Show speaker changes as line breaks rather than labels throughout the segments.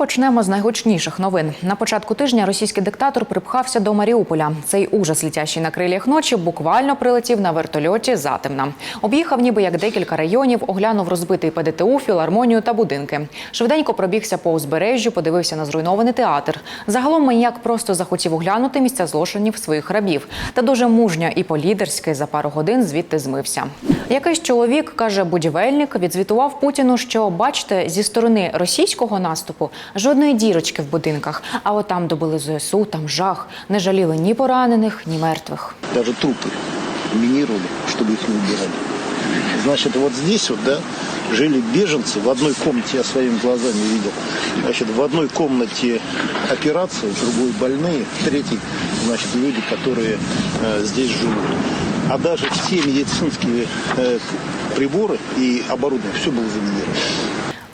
почнемо з найгучніших новин. На початку тижня російський диктатор припхався до Маріуполя. Цей ужас, літящий на крилях ночі, буквально прилетів на вертольоті затемна. Об'їхав ніби як декілька районів, оглянув розбитий ПДТУ, філармонію та будинки. Швиденько пробігся по узбережжю, подивився на зруйнований театр. Загалом маніяк просто захотів оглянути місця злочинів своїх рабів. Та дуже мужньо і по-лідерськи за пару годин звідти змився. Якийсь чоловік каже, будівельник відзвітував Путіну, що бачите, зі сторони російського наступу жодної дірочки в будинках. А от там добили ЗСУ, там жах. Не жаліли ні поранених, ні мертвих.
даже трупы минировали, чтобы их не убирали. Значит, вот здесь вот, да, жили беженцы. В одной комнате я своими глазами видел. Значит, в одной комнате операции, в другой больные, в третьей, значит, люди, которые э, здесь живут. А даже все медицинские э, приборы и оборудование, все было заминировано.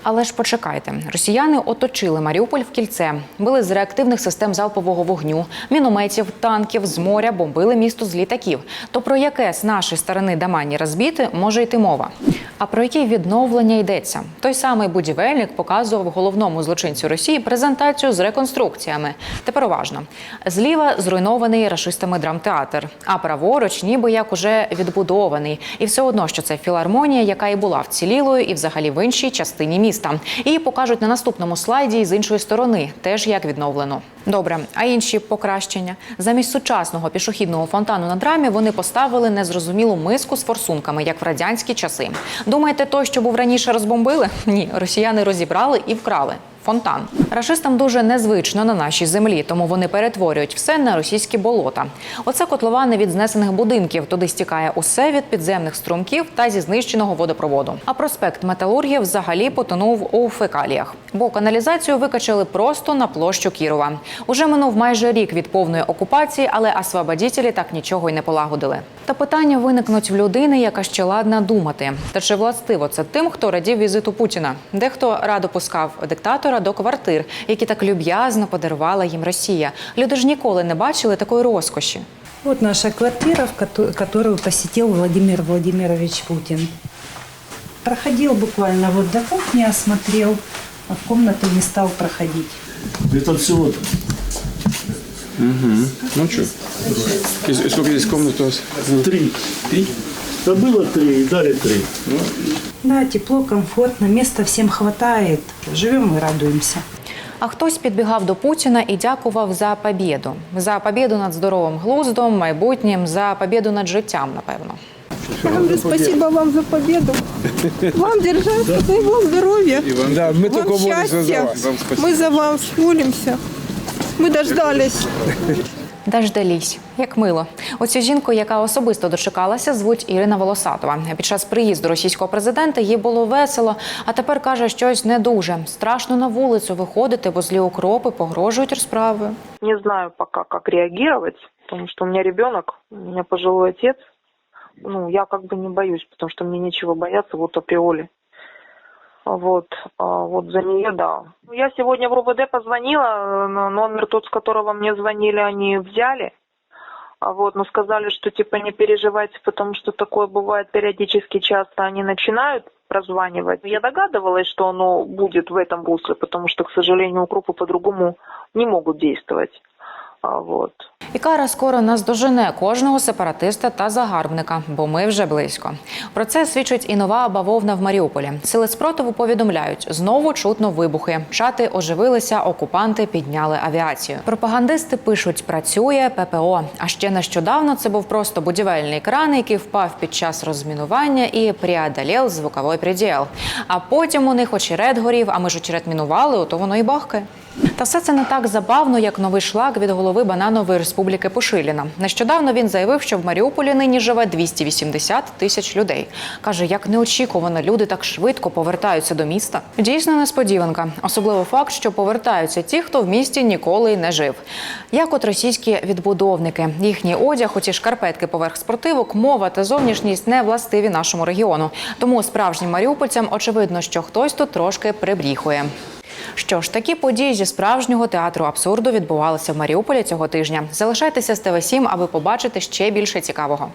Але ж почекайте, росіяни оточили Маріуполь в кільце, били з реактивних систем залпового вогню, мінометів, танків з моря, бомбили місто з літаків. То про яке з нашої сторони дамані розбіти може йти мова? А про яке відновлення йдеться? Той самий будівельник показував головному злочинцю Росії презентацію з реконструкціями. Тепер уважно. Зліва зруйнований рашистами драмтеатр, а праворуч, ніби як уже відбудований. І все одно, що це філармонія, яка і була вцілілою, і взагалі в іншій частині міста. Її покажуть на наступному слайді з іншої сторони, теж як відновлено. Добре, а інші покращення замість сучасного пішохідного фонтану на драмі вони поставили незрозумілу миску з форсунками, як в радянські часи. Думаєте, той, що був раніше, розбомбили? Ні, росіяни розібрали і вкрали. Фонтан рашистам дуже незвично на нашій землі, тому вони перетворюють все на російські болота. Оце котловани від знесених будинків. Туди стікає усе від підземних струмків та зі знищеного водопроводу. А проспект Металургів взагалі потонув у фекаліях, бо каналізацію викачали просто на площу Кірова. Уже минув майже рік від повної окупації, але освободітелі так нічого й не полагодили. Та питання виникнуть в людини, яка ще ладна думати. Та чи властиво це тим, хто радів візиту Путіна? Дехто радо пускав диктатора до квартир, які так люб'язно подарувала їм Росія. Люди ж ніколи не бачили такої розкоші.
Вот наша квартира, в которую посетил Владимир Владимирович Путин. Проходил буквально вот до кухни, осмотрел, а в комнату не стал проходить.
Это всего
Ну что? И сколько здесь комнат у вас?
три. Три? Да было три, и дали три.
Да, тепло, комфортно, места всем хватает. Живем и радуемся.
А хтось підбігав до Путіна і дякував за побєду. За побєду над здоровим глуздом, майбутнім, за побєду над життям, напевно.
Андрей, спасибо вам за победу. Вам держаться, дай вам здоровья.
Да, мы только
Вам
молимся за
счастья.
вас. Вам спасибо.
Мы за вас молимся. Мы дождались.
Дождались. Як мило. Оцю жінку, яка особисто дочекалася, звуть Ірина Волосатова. Під час приїзду російського президента їй було весело, а тепер каже щось не дуже. Страшно на вулицю виходити, бо злі укропи погрожують розправою.
Не знаю пока, как реагировать, потому что у меня ребенок, у меня пожилой отец. Ну, я бы не боюсь, потому что мне нечего бояться вот априори. Вот, а вот за нее, да. Я сегодня в РУВД позвонила, э, но номер тот, с которого мне звонили, они взяли. А вот, но сказали, что типа не переживайте, потому что такое бывает периодически часто. Они начинают прозванивать. Я догадывалась, что оно будет в этом русле, потому что, к сожалению, укропы по-другому не могут действовать. А вот.
І кара скоро наздожене кожного сепаратиста та загарбника, бо ми вже близько. Про це свідчить і нова бавовна в Маріуполі. Сили спротиву повідомляють, знову чутно вибухи. Чати оживилися, окупанти підняли авіацію. Пропагандисти пишуть, працює ППО. А ще нещодавно це був просто будівельний кран, який впав під час розмінування і преодолів звуковий приділ. А потім у них очерет горів, а ми ж очерет мінували, ото воно і бахкає. Та все це не так забавно, як новий шлак від голови Бананової республіки Пошиліна. Нещодавно він заявив, що в Маріуполі нині живе 280 тисяч людей. каже, як неочікувано люди так швидко повертаються до міста. Дійсно несподіванка, особливо факт, що повертаються ті, хто в місті ніколи не жив. Як от російські відбудовники, їхній одяг, оці шкарпетки поверх спортивок, мова та зовнішність не властиві нашому регіону. Тому справжнім маріупольцям очевидно, що хтось тут трошки прибріхує. Що ж, такі події зі справжнього театру абсурду відбувалися в Маріуполі цього тижня. Залишайтеся з ТВ 7 аби побачити ще більше цікавого.